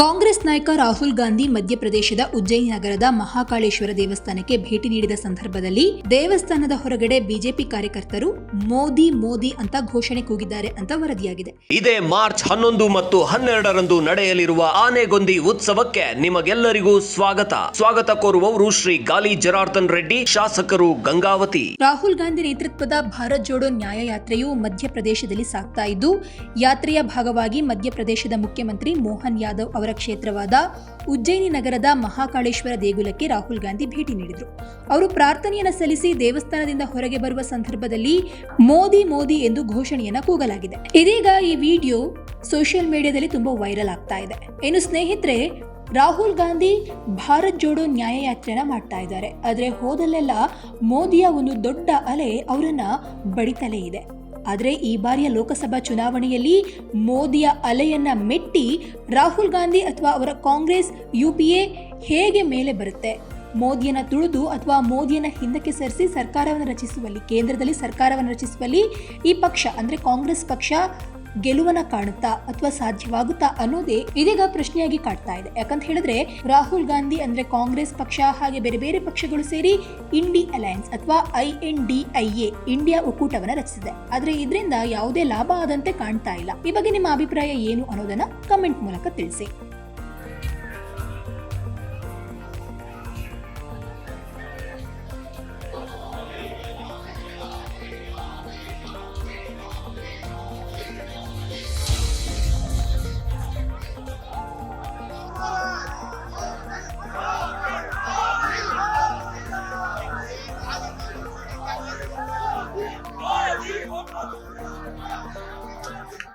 ಕಾಂಗ್ರೆಸ್ ನಾಯಕ ರಾಹುಲ್ ಗಾಂಧಿ ಮಧ್ಯಪ್ರದೇಶದ ಉಜ್ಜಯಿನಿ ನಗರದ ಮಹಾಕಾಳೇಶ್ವರ ದೇವಸ್ಥಾನಕ್ಕೆ ಭೇಟಿ ನೀಡಿದ ಸಂದರ್ಭದಲ್ಲಿ ದೇವಸ್ಥಾನದ ಹೊರಗಡೆ ಬಿಜೆಪಿ ಕಾರ್ಯಕರ್ತರು ಮೋದಿ ಮೋದಿ ಅಂತ ಘೋಷಣೆ ಕೂಗಿದ್ದಾರೆ ಅಂತ ವರದಿಯಾಗಿದೆ. ಇದೇ ಮಾರ್ಚ್ ಹನ್ನೊಂದು ಮತ್ತು ಹನ್ನೆರಡರಂದು ನಡೆಯಲಿರುವ ಆನೆಗೊಂದಿ ಉತ್ಸವಕ್ಕೆ ನಿಮಗೆಲ್ಲರಿಗೂ ಸ್ವಾಗತ. ಸ್ವಾಗತ ಕೋರುವವರು ಶ್ರೀ ಗಾಲಿ ಜನಾರ್ದನ್ ರೆಡ್ಡಿ ಶಾಸಕರು ಗಂಗಾವತಿ. ರಾಹುಲ್ ಗಾಂಧಿ ನೇತೃತ್ವದ ಭಾರತ್ ಜೋಡೋ ನ್ಯಾಯಯಾತ್ರೆಯು ಮಧ್ಯಪ್ರದೇಶದಲ್ಲಿ ಸಾಗ್ತಾ ಇದ್ದು ಯಾತ್ರೆಯ ಭಾಗವಾಗಿ ಮಧ್ಯಪ್ರದೇಶದ ಮುಖ್ಯಮಂತ್ರಿ ಮೋಹನ್ ಯಾದವ್ ಅವರ ಕ್ಷೇತ್ರವಾದ ಉಜ್ಜಯಿನಿ ನಗರದ ಮಹಾಕಾಳೇಶ್ವರ ದೇಗುಲಕ್ಕೆ ರಾಹುಲ್ ಗಾಂಧಿ ಭೇಟಿ ನೀಡಿದರು. ಅವರು ಪ್ರಾರ್ಥನೆಯನ್ನು ಸಲ್ಲಿಸಿ ದೇವಸ್ಥಾನದಿಂದ ಹೊರಗೆ ಬರುವ ಸಂದರ್ಭದಲ್ಲಿ ಮೋದಿ ಮೋದಿ ಎಂದು ಘೋಷಣೆಯನ್ನ ಕೂಗಲಾಗಿದೆ. ಇದೀಗ ಈ ವಿಡಿಯೋ ಸೋಷಿಯಲ್ ಮೀಡಿಯಾದಲ್ಲಿ ತುಂಬಾ ವೈರಲ್ ಆಗ್ತಾ ಇದೆ. ಇನ್ನು ಸ್ನೇಹಿತರೆ, ರಾಹುಲ್ ಗಾಂಧಿ ಭಾರತ್ ಜೋಡೋ ನ್ಯಾಯಯಾತ್ರೆಯನ್ನ ಮಾಡ್ತಾ ಇದ್ದಾರೆ. ಆದರೆ ಹೋದಲ್ಲೆಲ್ಲ ಮೋದಿಯ ಒಂದು ದೊಡ್ಡ ಅಲೆ ಅವರನ್ನ ಬಡಿತಲೇ ಇದೆ. ಆದರೆ ಈ ಬಾರಿಯ ಲೋಕಸಭಾ ಚುನಾವಣೆಯಲ್ಲಿ ಮೋದಿಯ ಅಲೆಯನ್ನ ಮೆಟ್ಟಿ ರಾಹುಲ್ ಗಾಂಧಿ ಅಥವಾ ಅವರ ಕಾಂಗ್ರೆಸ್ ಯು ಪಿ ಎ ಹೇಗೆ ಮೇಲೆ ಬರುತ್ತೆ? ಮೋದಿಯನ್ನ ತುಳಿದು ಅಥವಾ ಮೋದಿಯನ್ನ ಹಿಂದಕ್ಕೆ ಸರಿಸಿ ಸರ್ಕಾರವನ್ನು ರಚಿಸುವಲ್ಲಿ, ಕೇಂದ್ರದಲ್ಲಿ ಸರ್ಕಾರವನ್ನು ರಚಿಸುವಲ್ಲಿ ಈ ಪಕ್ಷ ಅಂದ್ರೆ ಕಾಂಗ್ರೆಸ್ ಪಕ್ಷ ಗೆಲುವನ್ನ ಕಾಣುತ್ತಾ ಅಥವಾ ಸಾಧ್ಯವಾಗುತ್ತಾ ಅನ್ನೋದೇ ಇದೀಗ ಪ್ರಶ್ನೆಯಾಗಿ ಕಾಡ್ತಾ ಇದೆ. ಯಾಕಂತ ಹೇಳಿದ್ರೆ, ರಾಹುಲ್ ಗಾಂಧಿ ಅಂದ್ರೆ ಕಾಂಗ್ರೆಸ್ ಪಕ್ಷ, ಹಾಗೆ ಬೇರೆ ಬೇರೆ ಪಕ್ಷಗಳು ಸೇರಿ ಇಂಡಿ ಅಲಯನ್ಸ್ ಅಥವಾ I N D I A, India ಒಕ್ಕೂಟವನ್ನ ರಚಿಸಿದೆ. ಆದ್ರೆ ಇದರಿಂದ ಯಾವುದೇ ಲಾಭ ಆದಂತೆ ಕಾಣ್ತಾ ಇಲ್ಲ. ಈ ಬಗ್ಗೆ ನಿಮ್ಮ ಅಭಿಪ್ರಾಯ ಏನು ಅನ್ನೋದನ್ನ ಕಮೆಂಟ್ ಮೂಲಕ ತಿಳಿಸಿ.